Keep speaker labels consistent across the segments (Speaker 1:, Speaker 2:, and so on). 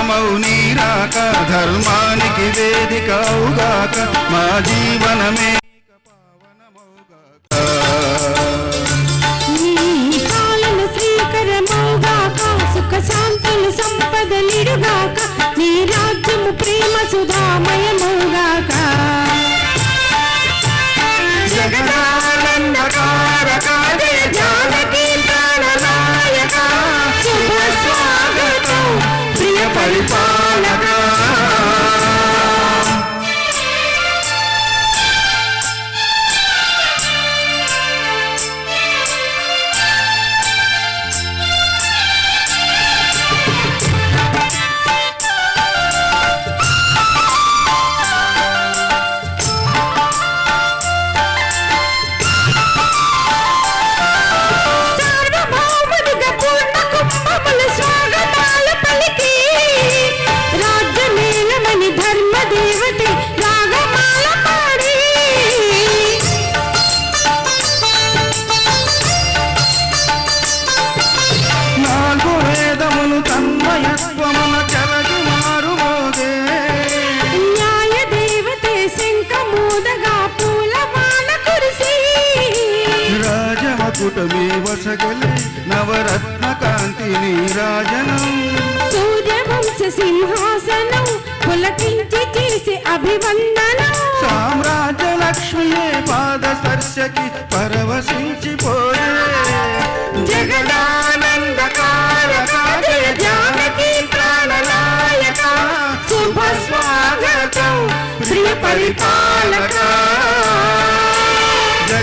Speaker 1: మంగళకరమౌ నీరాక ధర్మానికి వేదిక అవుగాక మా జీవనమే
Speaker 2: సుఖ శాంతులు సంపద నిరుగాక నీ రాజ్యము ప్రేమ సుధామయమౌగాక
Speaker 1: తన్మయత్వమున చలగి మారుమోగే
Speaker 2: న్యాయ దేవతే శంఖమూదగా పూల వాన కురిసి
Speaker 1: రాజమకుటమే వసగలే నవరత్న కాంతి నీరాజనం
Speaker 2: సూర్యవంశ సింహాసనం పులకించి చేసే అభివందనం.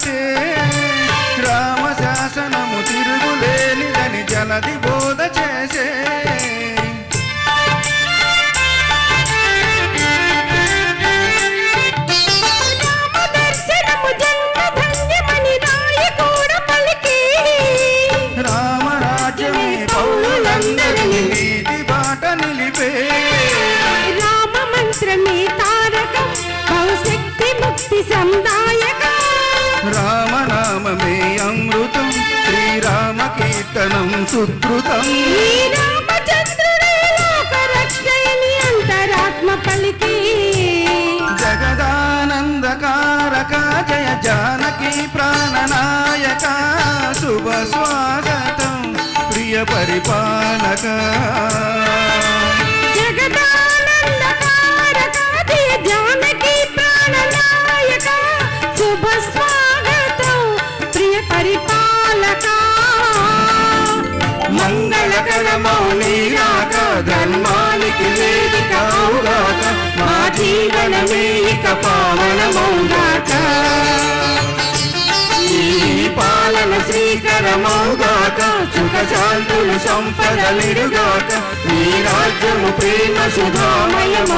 Speaker 1: సీమ చాటే తిరుగు కీర్తనం సుకృతం జగదానందకారక జయ జానకి ప్రాణనాయక శుభ స్వాగతం ప్రియ పరిపాలక. మంగళకరమౌ నీరాక ధర్మానికి వేదిక అవుగాక మా జీవనమే ఇక పావనమౌగాక ఈ పాలన శ్రీకరమౌగాక సుఖ శాంతులు సంపదలిడుగాక నీ రాజ్యము ప్రేమ సుధామయమౌగాక